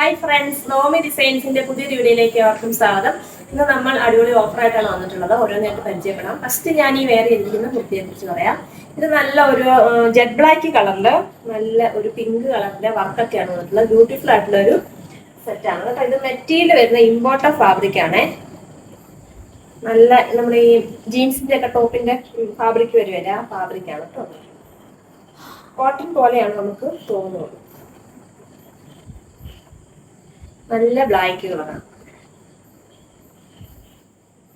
Hi friends Naomi ഡിസൈൻസിന്റെ പുതിയ വീഡിയോയിലേക്ക് അവർക്കും സ്വാഗതം. ഇന്ന് നമ്മൾ അടിപൊളി ഓഫറായിട്ടാണ് വന്നിട്ടുള്ളത്. ഓരോന്നായിട്ട് പരിചയപ്പെടാം. ഫസ്റ്റ് ഞാൻ ഈ വേറെ ഇരിക്കുന്ന കുർത്തിയെ കുറിച്ച് പറയാം. ഇത് നല്ല ഒരു ജെറ്റ് ബ്ലാക്ക് കളറിൽ നല്ല ഒരു പിങ്ക് കളറിന്റെ വർക്കൊക്കെയാണ് വന്നിട്ടുള്ളത്. ബ്യൂട്ടിഫുൾ ആയിട്ടുള്ള ഒരു സെറ്റാണ് കേട്ടോ ഇത് മെറ്റീരിയൽ വരുന്ന ഇമ്പോർട്ട ഫാബ്രിക് ആണേ. നല്ല നമ്മുടെ ഈ ജീൻസിന്റെ ഒക്കെ ടോപ്പിന്റെ ഫാബ്രിക് വരുവല്ലേ ആ ഫാബ്രിക് ആണ് കേട്ടോ. കോട്ടൺ പോലെയാണ് നമുക്ക് തോന്നുന്നത്. നല്ല ബ്ലാക്ക് കളറാണ്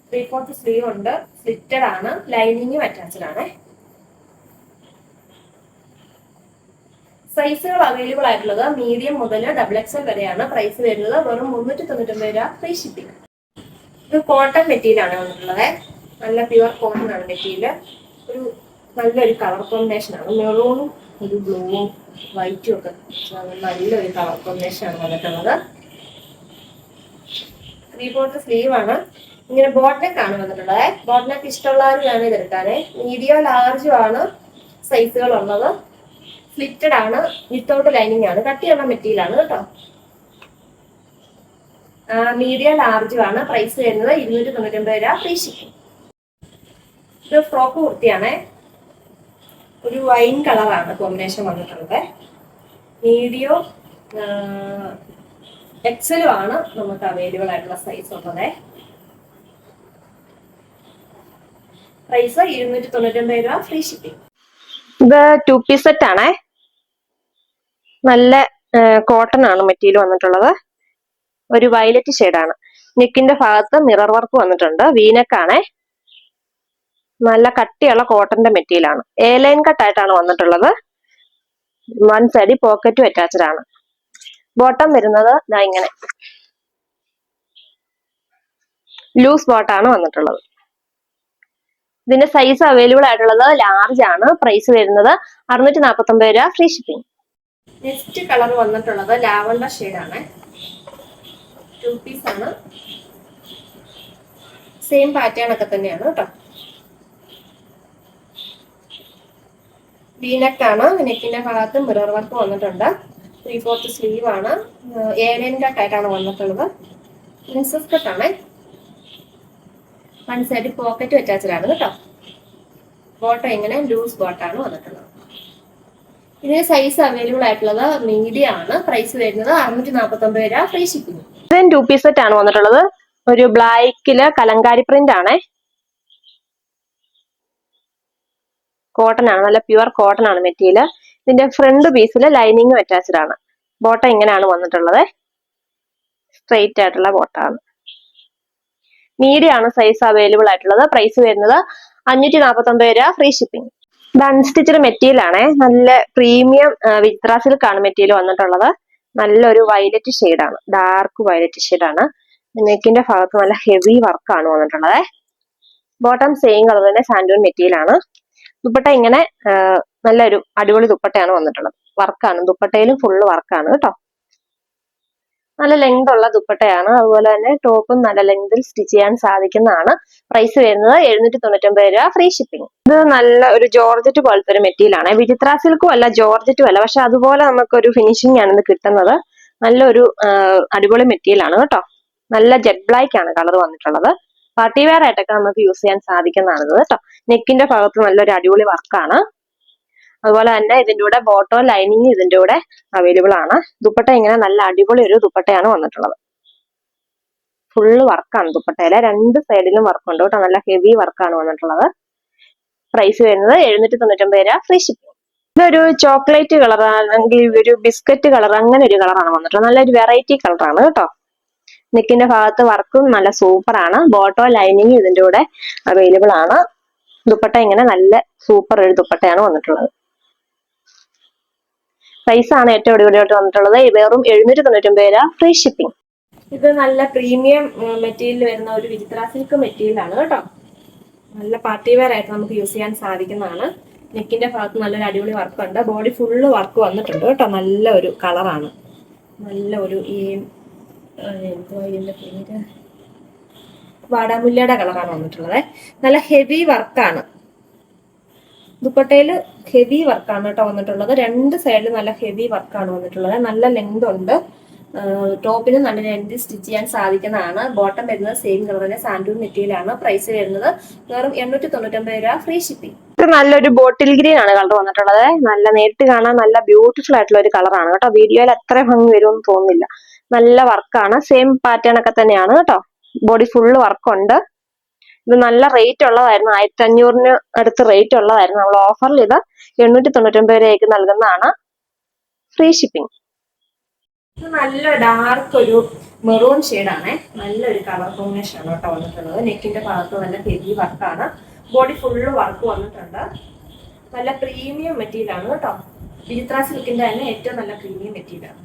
ത്രീ ഫോർത്ത് സ്ലീവ് ഉണ്ട് സ്ലിറ്റഡ് ആണ്. ലൈനിങ്ങും അറ്റാച്ച്ഡ് ആണ്. സൈസുകൾ അവൈലബിൾ ആയിട്ടുള്ളത് മീഡിയം മുതൽ ഡബിൾ എക്സൽ വരെയാണ് പ്രൈസ് വരുന്നത്. വെറും മുന്നൂറ്റി തൊണ്ണൂറ്റൊമ്പത് രൂപ ഫ്രീ ഷിപ്പിംഗ് ഇത് കോട്ടൺ മെറ്റീരിയൽ ആണ് വന്നിട്ടുള്ളത്. നല്ല പ്യുവർ കോട്ടൺ ആണ് മെറ്റീരിയൽ ഒരു നല്ലൊരു കളർ കോമ്പിനേഷൻ ആണ്. മെറൂണും ഒരു ബ്ലൂവും വൈറ്റും ഒക്കെ നല്ലൊരു കളർ കോമ്പിനേഷൻ ആണ് വന്നിട്ടുള്ളത്. ത്രീ ഫോർത്ത് സ്ലീവ് ആണ്. ഇങ്ങനെ ബോട്ട്നെക്ക് ആണ് വന്നിട്ടുള്ളത്. ബോട്ട്നെക്ക് ഇഷ്ടമുള്ളവർ വേണം ഇതെടുക്കാന് മീഡിയം ലാർജും ആണ് സൈസുകൾ ഉള്ളത് സ്ലിറ്റഡ് ആണ്. വിത്തൗട്ട് ലൈനിങ് ആണ്. കട്ടിയുള്ള മെറ്റീരിയൽ ആണ് കേട്ടോ. മീഡിയം ലാർജും ആണ്. പ്രൈസ് വരുന്നത് ഇരുന്നൂറ്റി തൊണ്ണൂറ്റൊമ്പത് രൂപ. ഫ്രീ ഷിപ്പിംഗ് ഇത് ഫ്രോക്ക് കുർത്തിയാണേ. ഒരു വൈൻ കളറാണ് കോമ്പിനേഷൻ വന്നിട്ടുള്ളത്. മീഡിയോ എക്സലും ആണ് നമുക്ക് അവൈലബിൾ ആയിട്ടുള്ള സൈസ് ഉള്ളത്. പ്രൈസ് ഇരുന്നൂറ്റി തൊണ്ണൂറ്റൊമ്പത് രൂപ ഫ്രീ ഷിപ്പിംഗ് ഇത് ടു പീസ് സെറ്റ് ആണേ. നല്ല കോട്ടൺ ആണ് മെറ്റീരിയൽ വന്നിട്ടുള്ളത്. ഒരു വയലറ്റ് ഷെയ്ഡാണ് നെക്കിന്റെ ഭാഗത്ത് മിറർ വർക്ക് വന്നിട്ടുണ്ട്. വീനക്കാണേ നല്ല കട്ടിയുള്ള കോട്ടന്റെ മെറ്റീരിയൽ ആണ്. എ ലൈൻ കട്ടായിട്ടാണ് വന്നിട്ടുള്ളത്. വൺ സൈഡിൽ പോക്കറ്റും അറ്റാച്ച്ഡ് ആണ്. ബോട്ടം വരുന്നത് ദാ ഇങ്ങനെ. ലൂസ് ബോട്ടാണ് വന്നിട്ടുള്ളത്. ഇതിന്റെ സൈസ് അവൈലബിൾ ആയിട്ടുള്ളത് ലാർജ് ആണ്. പ്രൈസ് വരുന്നത് അറുന്നൂറ്റി നാൽപ്പത്തി ഒമ്പത് രൂപ ഫ്രീ ഷിപ്പിംഗ് നെക്സ്റ്റ് കളർ വന്നിട്ടുള്ളത് ലാവണ്ടർ ഷെയ്ഡാണ് ടു പീസ് ആണ്. സെയിം പാറ്റേൺ ഒക്കെ തന്നെയാണ് കേട്ടോ വീനക്കാണ് നെക്കിന്റെ ഭാഗത്ത് മിറർ വർക്ക് വന്നിട്ടുണ്ട്. ത്രീ ഫോർത്ത് സ്ലീവ് ആണ്. ഏലൻ കട്ടായിട്ടാണ് വന്നിട്ടുള്ളത്. പ്രിൻസസ് കട്ടാണ് വൺ സൈഡ് പോക്കറ്റ് അറ്റാച്ചഡാണ് കേട്ടോ. ബോട്ടം ഇങ്ങനെ ലൂസ് ബോട്ടാണ് വന്നിട്ടുള്ളത്. ഇതിന് സൈസ് അവൈലബിൾ ആയിട്ടുള്ളത് മീഡിയം ആണ്. പ്രൈസ് വരുന്നത് അറുന്നൂറ്റി നാൽപ്പത്തി ഒമ്പത് രൂപ free shipping two piece set ആണ് വന്നിട്ടുള്ളത്. ഒരു ബ്ലാക്കിൽ കലങ്കാരി പ്രിന്റ് ആണേ. കോട്ടൺ ആണ്. നല്ല പ്യുവർ കോട്ടൺ ആണ് മെറ്റീരിയൽ ഇതിന്റെ ഫ്രണ്ട് പീസിൽ ലൈനിങ്ങും അറ്റാച്ച്ഡ് ആണ്. ബോട്ടം ഇങ്ങനെയാണ് വന്നിട്ടുള്ളത്. സ്ട്രെയിറ്റ് ആയിട്ടുള്ള ബോട്ടാണ് മീഡിയം ആണ് സൈസ് അവൈലബിൾ ആയിട്ടുള്ളത്. പ്രൈസ് വരുന്നത് അഞ്ഞൂറ്റി നാൽപ്പത്തി ഒമ്പത് രൂപ ഫ്രീ ഷിപ്പിംഗ് ഇത് അൺസ്റ്റിച്ചഡ് മെറ്റീരിയൽ ആണ്. നല്ല പ്രീമിയം വിത്ര ആണ് മെറ്റീരിയൽ വന്നിട്ടുള്ളത്. നല്ലൊരു വയലറ്റ് ഷെയ്ഡാണ് ഡാർക്ക് വയലറ്റ് ഷെയ്ഡാണ് നെക്കിന്റെ ഭാഗത്ത് നല്ല ഹെവി വർക്കാണ് വന്നിട്ടുള്ളത്. ബോട്ടം സെയിം കളർ തന്നെ സാൻഡൂൺ മെറ്റീരിയൽ ആണ്. ദുപ്പട്ട ഇങ്ങനെ നല്ലൊരു അടിപൊളി ദുപ്പട്ടയാണ് വന്നിട്ടുള്ളത്. വർക്കാണ്. ദുപ്പട്ടയിലും ഫുള്ള് വർക്കാണ് കേട്ടോ. നല്ല ലെങ്ത് ഉള്ള ദുപ്പട്ടയാണ്. അതുപോലെ തന്നെ ടോപ്പും നല്ല ലെങ്തിൽ സ്റ്റിച്ച് ചെയ്യാൻ സാധിക്കുന്നതാണ്. പ്രൈസ് വരുന്നത് എഴുന്നൂറ്റി തൊണ്ണൂറ്റൊമ്പത് രൂപ ഫ്രീ ഷിപ്പിംഗ് ഇത് നല്ല ഒരു ജോർജറ്റ് പോലത്തെ ഒരു മെറ്റീരിയൽ ആണ്. വിചിത്ര സിൽക്കും അല്ല ജോർജറ്റും അല്ല. പക്ഷെ അതുപോലെ നമുക്കൊരു ഫിനിഷിംഗ് ആണ് ഇത് കിട്ടുന്നത്. നല്ലൊരു അടിപൊളി മെറ്റീരിയൽ ആണ് കേട്ടോ. നല്ല ജെറ്റ് ബ്ലാക്ക് ആണ് കളർ വന്നിട്ടുള്ളത്. പാർട്ടി വെയർ ആയിട്ടൊക്കെ നമുക്ക് യൂസ് ചെയ്യാൻ സാധിക്കുന്നതാണ് കേട്ടോ. നെക്കിന്റെ ഭാഗത്ത് നല്ലൊരു അടിപൊളി വർക്കാണ് അതുപോലെ തന്നെ ഇതിന്റെ കൂടെ ബോട്ടോ ലൈനിങ് ഇതിന്റെ കൂടെ അവൈലബിൾ ആണ്. ദുപ്പട്ട ഇങ്ങനെ നല്ല അടിപൊളി ഒരു ദുപ്പട്ടയാണ് വന്നിട്ടുള്ളത്. ഫുള്ള് വർക്കാണ് ദുപ്പട്ടയിലെ രണ്ട് സൈഡിലും വർക്ക് ഉണ്ട് കേട്ടോ. നല്ല ഹെവി വർക്കാണ് വന്നിട്ടുള്ളത്. പ്രൈസ് വരുന്നത് എഴുന്നൂറ്റി തൊണ്ണൂറ്റൊമ്പത് രൂപ ഫ്രീ ഷിപ്പിംഗ് ഇതൊരു ചോക്ലേറ്റ് കളർ അല്ലെങ്കിൽ ഒരു ബിസ്ക്കറ്റ് കളർ അങ്ങനെ ഒരു കളറാണ് വന്നിട്ടുള്ളത്. നല്ലൊരു വെറൈറ്റി കളറാണ് കേട്ടോ. നെക്കിന്റെ ഭാഗത്ത് വർക്കും നല്ല സൂപ്പർ ആണ്. ബോട്ടോ ലൈനിങ് ഇതിന്റെ കൂടെ അവൈലബിൾ ആണ്. ദുപ്പട്ട ഇങ്ങനെ നല്ല സൂപ്പർ ഒരു ദുപ്പട്ടയാണ് വന്നിട്ടുള്ളത്. പ്രൈസ് ആണ് ഏറ്റവും അടിപൊളിയായിട്ട് വന്നിട്ടുള്ളത്. വെറും എഴുന്നൂറ്റി തൊണ്ണൂറ്റൊമ്പത് രൂപ. ഫ്രീ ഷിപ്പിംഗ് ഇത് നല്ല പ്രീമിയം മെറ്റീരിയൽ വരുന്ന ഒരു വിചിത്ര സിൽക്ക് മെറ്റീരിയൽ ആണ് കേട്ടോ. നല്ല പാർട്ടി വെയർ ആയിട്ട് നമുക്ക് യൂസ് ചെയ്യാൻ സാധിക്കുന്നതാണ്. നെക്കിന്റെ ഭാഗത്ത് നല്ലൊരു അടിപൊളി വർക്ക് ഉണ്ട്. ബോഡി ഫുള്ള് വർക്ക് വന്നിട്ടുണ്ട് കേട്ടോ. നല്ല ഒരു കളറാണ് നല്ല ഒരു ഈ എന്തുവാ പേര് വാടാമുല്ലയുടെ കളറാണ് വന്നിട്ടുള്ളത്. നല്ല ഹെവി വർക്കാണ് ദുപ്പട്ടയിൽ ഹെവി വർക്കാണ് കേട്ടോ വന്നിട്ടുള്ളത്. രണ്ട് സൈഡിൽ നല്ല ഹെവി വർക്കാണ് വന്നിട്ടുള്ളത്. നല്ല ലെങ്ത് ഉണ്ട്. ടോപ്പിന് നല്ല ലെങ്ത് സ്റ്റിച്ച് ചെയ്യാൻ സാധിക്കുന്നതാണ്. ബോട്ടം വരുന്നത് സെയിം കളറിന്റെ സാൻഡൂൺ മെറ്റീരിയലാണ് പ്രൈസ് വരുന്നത് വെറും എണ്ണൂറ്റി തൊണ്ണൂറ്റൊമ്പത് രൂപ ഫ്രീ ഷിപ്പിംഗ് നല്ലൊരു ബോട്ടിൽ ഗ്രീൻ ആണ് കളർ വന്നിട്ടുള്ളത്. നല്ല നേരിട്ട് കാണാൻ നല്ല ബ്യൂട്ടിഫുൾ ആയിട്ടുള്ള ഒരു കളറാണ് കേട്ടോ. വീഡിയോയിൽ അത്ര ഭംഗി വരുമെന്ന് തോന്നുന്നില്ല. നല്ല വർക്കാണ്. സെയിം പാറ്റേൺ ഒക്കെ തന്നെയാണ് കേട്ടോ ബോഡി ഫുള്ള് വർക്കുണ്ട് ഇത് നല്ല റേറ്റ് ഉള്ളതായിരുന്നു. ആയിരത്തി അഞ്ഞൂറിന് അടുത്ത് റേറ്റ് ഉള്ളതായിരുന്നു നമ്മൾ ഓഫറിൽ ഇത് എണ്ണൂറ്റി തൊണ്ണൂറ്റൊമ്പത് രൂപയ്ക്ക് നൽകുന്നതാണ്. ഫ്രീ ഷിപ്പിംഗ് നല്ല ഡാർക്ക് ഒരു മെറൂൺ ഷെയ്ഡാണ് നല്ലൊരു കളർ കോമ്പിനേഷൻ ആണ് കേട്ടോ വന്നിട്ടുള്ളത്. നെക്കിന്റെ ഭാഗത്ത് നല്ല ഹെവി വർക്കാണ് ബോഡി ഫുള്ള് വർക്ക് വന്നിട്ടുണ്ട്. നല്ല പ്രീമിയം മെറ്റീരിയൽ ആണ് കേട്ടോ വിചിത്ര സിൽക്കിന്റെ തന്നെ ഏറ്റവും നല്ല പ്രീമിയം മെറ്റീരിയൽ ആണ്.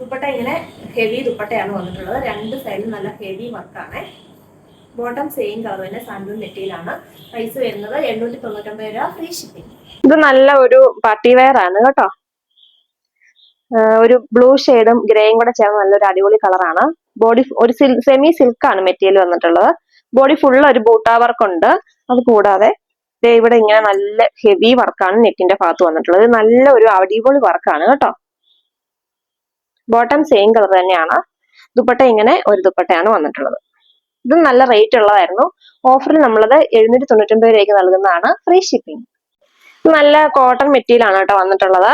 ദുപ്പട്ട ഇങ്ങനെ ഹെവി ദുപ്പട്ടയാണ് വന്നിട്ടുള്ളത്. രണ്ട് സൈഡിൽ നല്ല ഹെവി വർക്കാണ് ബോട്ടം സെയിം കളർ തന്നെ സാൻഡൂൺ നെറ്റിയിലാണ് പ്രൈസ് വരുന്നത് എണ്ണൂറ്റി തൊണ്ണൂറ്റൊമ്പത് രൂപ ഫ്രീ ഷിപ്പിംഗ് ഇത് നല്ല ഒരു പാർട്ടി വെയർ ആണ് കേട്ടോ. ഒരു ബ്ലൂ ഷെയ്ഡും ഗ്രേയും കൂടെ ചേർന്ന് നല്ലൊരു അടിപൊളി കളറാണ് ബോഡി ഒരു സെമി സിൽക്ക് ആണ് മെറ്റീരിയൽ വന്നിട്ടുള്ളത്. ബോഡി ഫുള്ള് ഒരു ബൂട്ടാ വർക്ക് ഉണ്ട്. അത് കൂടാതെ ഇവിടെ ഇങ്ങനെ നല്ല ഹെവി വർക്കാണ് നെക്കിന്റെ ഭാഗത്ത് വന്നിട്ടുള്ളത്. നല്ല ഒരു അടിപൊളി വർക്കാണ് കേട്ടോ. ബോട്ടം സെയിം കളർ തന്നെയാണ്. ദുപ്പട്ട ഇങ്ങനെ ഒരു ദുപ്പട്ടയാണ് വന്നിട്ടുള്ളത്. ഇത് നല്ല റേറ്റ് ഉള്ളതായിരുന്നു. ഓഫറിൽ നമ്മളത് എഴുന്നൂറ്റി തൊണ്ണൂറ്റൊമ്പത് രൂപയ്ക്ക് നൽകുന്നതാണ് ഫ്രീ ഷിപ്പിംഗ് നല്ല കോട്ടൺ മെറ്റീരിയൽ ആണ് കേട്ടോ വന്നിട്ടുള്ളത്.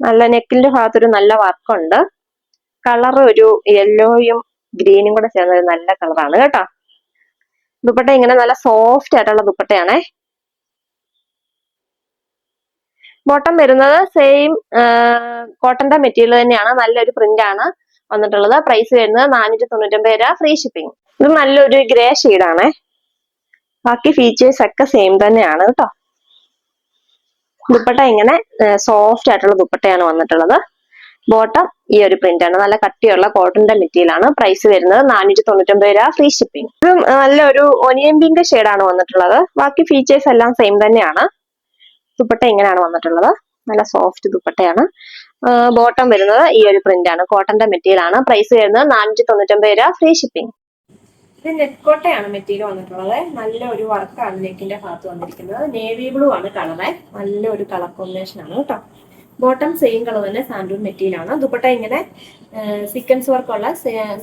നല്ല നെക്കിന്റെ ഭാഗത്തൊരു നല്ല വർക്കുണ്ട് കളർ ഒരു യെല്ലോയും ഗ്രീനും കൂടെ ചേർന്ന ഒരു നല്ല കളറാണ് കേട്ടോ. ദുപ്പട്ട ഇങ്ങനെ നല്ല സോഫ്റ്റ് ആയിട്ടുള്ള ദുപ്പട്ടയാണേ. ബോട്ടം വരുന്നത് സെയിം കോട്ടന്റെ മെറ്റീരിയൽ തന്നെയാണ്. നല്ലൊരു പ്രിന്റ് ആണ് വന്നിട്ടുള്ളത്. പ്രൈസ് വരുന്നത് നാനൂറ്റി തൊണ്ണൂറ്റൊമ്പത് രൂപ. ഫ്രീ ഷിപ്പിംഗ് ഇത് നല്ലൊരു ഗ്രേ ആണേ. ബാക്കി ഫീച്ചേഴ്സ് ഒക്കെ സെയിം തന്നെയാണ് കേട്ടോ. ദുപ്പട്ട ഇങ്ങനെ സോഫ്റ്റ് ആയിട്ടുള്ള ദുപ്പട്ടയാണ് വന്നിട്ടുള്ളത്. ബോട്ടം ഈ ഒരു പ്രിന്റ് ആണ്. നല്ല കട്ടിയുള്ള കോട്ടന്റെ മെറ്റീരിയൽ ആണ്. പ്രൈസ് വരുന്നത് നാനൂറ്റി തൊണ്ണൂറ്റൊമ്പത് രൂപ. ഫ്രീ ഷിപ്പിംഗ് ഇത് നല്ലൊരു ഒനിയൻ പിങ്ക് ആണ് വന്നിട്ടുള്ളത്. ബാക്കി ഫീച്ചേഴ്സ് എല്ലാം സെയിം തന്നെയാണ്. ദുപ്പട്ട ഇങ്ങനെയാണ് വന്നിട്ടുള്ളത്. നല്ല സോഫ്റ്റ് ദുപ്പട്ടയാണ്. ബോട്ടം വരുന്നത് ഈ ഒരു പ്രിന്റ് ആണ്. കോട്ടന്റെ മെറ്റീരിയൽ ആണ്. പ്രൈസ് വരുന്നത് നാനൂറ്റി തൊണ്ണൂറ്റൊമ്പത് രൂപ ഫ്രീ ഷിപ്പിംഗ് ഇത് നെറ്റ് കോട്ടയാണ് മെറ്റീരിയൽ വന്നിട്ടുള്ളത്. നല്ല ഒരു വർക്കാണ് നെക്കിന്റെ ഭാഗത്ത് വന്നിരിക്കുന്നത്. നേവി ബ്ലൂ ആണ് കളറ് നല്ല ഒരു കളർ കോമ്പിനേഷൻ ആണ് കേട്ടോ. ബോട്ടം സെയിം കളർ തന്നെ സാൻഡൂൺ മെറ്റീരിയൽ ആണ്. ദുപ്പട്ട ഇങ്ങനെ സീക്വൻസ് വർക്കുള്ള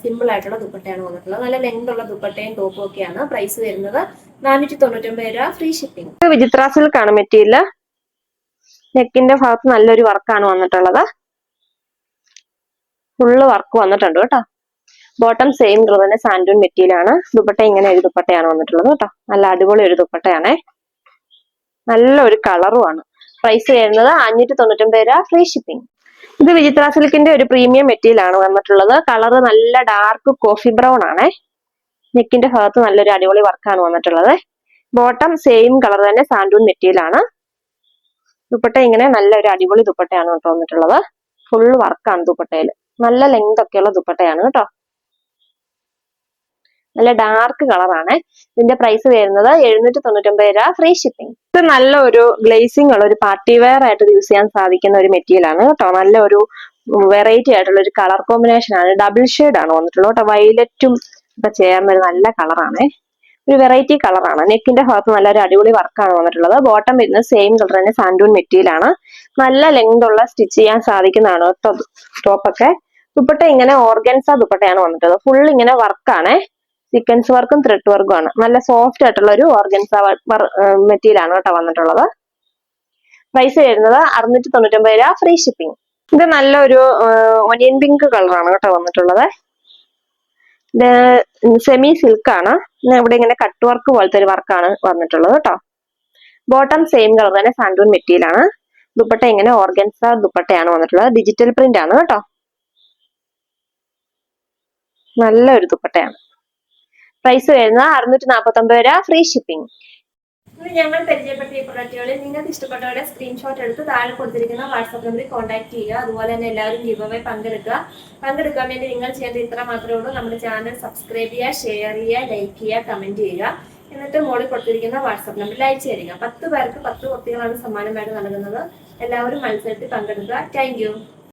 സിമ്പിൾ ആയിട്ടുള്ള ദുപ്പട്ടയാണ് വന്നിട്ടുള്ളത്. നല്ല ലെങ്ത് ഉള്ള ദുപ്പട്ടയും ടോപ്പും ഒക്കെയാണ്. പ്രൈസ് വരുന്നത് നാനൂറ്റി തൊണ്ണൂറ്റൊമ്പത് രൂപ ഫ്രീ ഷിപ്പിംഗ് വിചിത്ര സിൽക്ക് ആണ് മെറ്റീരിയൽ നെക്കിന്റെ ഭാഗത്ത് നല്ലൊരു വർക്കാണ് വന്നിട്ടുള്ളത്. ഫുള്ള് വർക്ക് വന്നിട്ടുണ്ട് കേട്ടോ. ബോട്ടം സെയിം കളർ തന്നെ സാൻഡൂൺ മെറ്റീരിയലാണ്. ദുപ്പട്ട ഇങ്ങനെ ഒരു ദുപ്പട്ടയാണ് വന്നിട്ടുള്ളത് കേട്ടോ. നല്ല അടിപൊളി ഒരു ദുപ്പട്ടയാണേ. നല്ല ഒരു കളറുമാണ്. പ്രൈസ് വരുന്നത് അഞ്ഞൂറ്റി തൊണ്ണൂറ്റൊമ്പത് രൂപ ഫ്രീ ഷിപ്പിംഗ് ഇത് വിചിത്ര സിൽക്കിന്റെ ഒരു പ്രീമിയം മെറ്റീരിയലാണ് വന്നിട്ടുള്ളത്. കളർ നല്ല ഡാർക്ക് കോഫി ബ്രൗൺ ആണേ. നെക്കിന്റെ ഭാഗത്ത് നല്ലൊരു അടിപൊളി വർക്കാണ് വന്നിട്ടുള്ളത്. ബോട്ടം സെയിം കളർ തന്നെ സാൻഡൂൺ മെറ്റീരിയൽ ആണ് ദുപ്പട്ട ഇങ്ങനെ നല്ല ഒരു അടിപൊളി ദുപ്പട്ടയാണ് കേട്ടോ വന്നിട്ടുള്ളത്. ഫുൾ വർക്കാണ് ദുപ്പട്ടയിൽ നല്ല ലെങ്ത് ഒക്കെയുള്ള ദുപ്പട്ടയാണ് കേട്ടോ. നല്ല ഡാർക്ക് കളറാണ് ഇതിന്റെ പ്രൈസ് വരുന്നത് എഴുന്നൂറ്റി തൊണ്ണൂറ്റൊമ്പത് രൂപ ഫ്രീ ഷിപ്പിംഗ് ഇത് നല്ല ഒരു ഗ്ലേസിംഗ് ഉള്ള ഒരു പാർട്ടി വെയർ ആയിട്ട് യൂസ് ചെയ്യാൻ സാധിക്കുന്ന ഒരു മെറ്റീരിയൽ ആണ് കേട്ടോ. നല്ല ഒരു വെറൈറ്റി ആയിട്ടുള്ള ഒരു കളർ കോമ്പിനേഷൻ ആണ്. ഡബിൾ ഷെയ്ഡ് ആണ് വന്നിട്ടുള്ളത് കേട്ടോ. വയലറ്റും ഒക്കെ ചേർന്ന ഒരു നല്ല കളറാണ് ഒരു വെറൈറ്റി കളറാണ് നെക്കിന്റെ ഭാഗത്ത് നല്ലൊരു അടിപൊളി വർക്കാണ് വന്നിട്ടുള്ളത്. ബോട്ടം വരുന്നത് സെയിം കളർ തന്നെ സാൻഡൂൺ മെറ്റീരിയലാണ് നല്ല ലെങ്ത് ഉള്ള സ്റ്റിച്ച് ചെയ്യാൻ സാധിക്കുന്നതാണ് ടോപ്പൊക്കെ ദുപ്പട്ട ഇങ്ങനെ ഓർഗൻസ ദുപ്പട്ടയാണ് വന്നിട്ടുള്ളത്. ഫുൾ ഇങ്ങനെ വർക്കാണ് സീക്വൻസ് വർക്കും ത്രെഡ് വർക്കും ആണ്. നല്ല സോഫ്റ്റ് ആയിട്ടുള്ള ഒരു ഓർഗൻസ മെറ്റീരിയൽ ആണ് കേട്ടോ വന്നിട്ടുള്ളത്. പ്രൈസ് വരുന്നത് അറുന്നൂറ്റി തൊണ്ണൂറ്റൊമ്പത് രൂപ. ഫ്രീ ഷിപ്പിംഗ് ഇത് നല്ലൊരു ഒനിയൻ പിങ്ക് കളറാണ് കേട്ടോ വന്നിട്ടുള്ളത്. ഇത് സെമി സിൽക്ക് ആണ്. പിന്നെ ഇവിടെ ഇങ്ങനെ കട്ട് വർക്ക് പോലത്തെ ഒരു വർക്കാണ് വന്നിട്ടുള്ളത് കേട്ടോ ബോട്ടം സെയിം കളർ തന്നെ സാൻഡൂൺ മെറ്റീരിയൽ ആണ്. ദുപ്പട്ട ഇങ്ങനെ ഓർഗൻസ ദുപ്പട്ടയാണ് വന്നിട്ടുള്ളത്. ഡിജിറ്റൽ പ്രിന്റ് ആണ് കേട്ടോ നല്ലൊരു ദുപ്പട്ടയാണ്. പ്രൈസ് വരുന്നത് അറുന്നൂറ്റി നാൽപ്പത്തി ഒമ്പത് രൂപ ഫ്രീ ഷിപ്പിംഗ് ഞങ്ങൾ പരിചയപ്പെട്ട ഈ പ്രൊഡക്റ്റുകളിൽ നിങ്ങൾക്ക് ഇഷ്ടപ്പെട്ടവരുടെ സ്ക്രീൻഷോട്ട് എടുത്ത് താഴെ കൊടുത്തിരിക്കുന്ന വാട്സാപ്പ് നമ്പറിൽ കോൺടാക്ട് ചെയ്യുക. അതുപോലെ തന്നെ എല്ലാവരും ഗിവ്വേ പങ്കെടുക്കുക. പങ്കെടുക്കാൻ വേണ്ടി നിങ്ങൾ ചെയ്യേണ്ടത് ഇത്ര മാത്രമേ ഉള്ളൂ. നമ്മുടെ ചാനൽ സബ്സ്ക്രൈബ് ചെയ്യുക ഷെയർ ചെയ്യുക ലൈക്ക് ചെയ്യുക കമന്റ് ചെയ്യുക. എന്നിട്ട് മോളിൽ കൊടുത്തിരിക്കുന്ന വാട്സാപ്പ് നമ്പറിൽ അയച്ചു തരിക. പത്ത് പേർക്ക് പത്ത് കുട്ടികളാണ് സമ്മാനമായിട്ട് നൽകുന്നത്. എല്ലാവരും മത്സരത്തിൽ പങ്കെടുക്കുക. താങ്ക്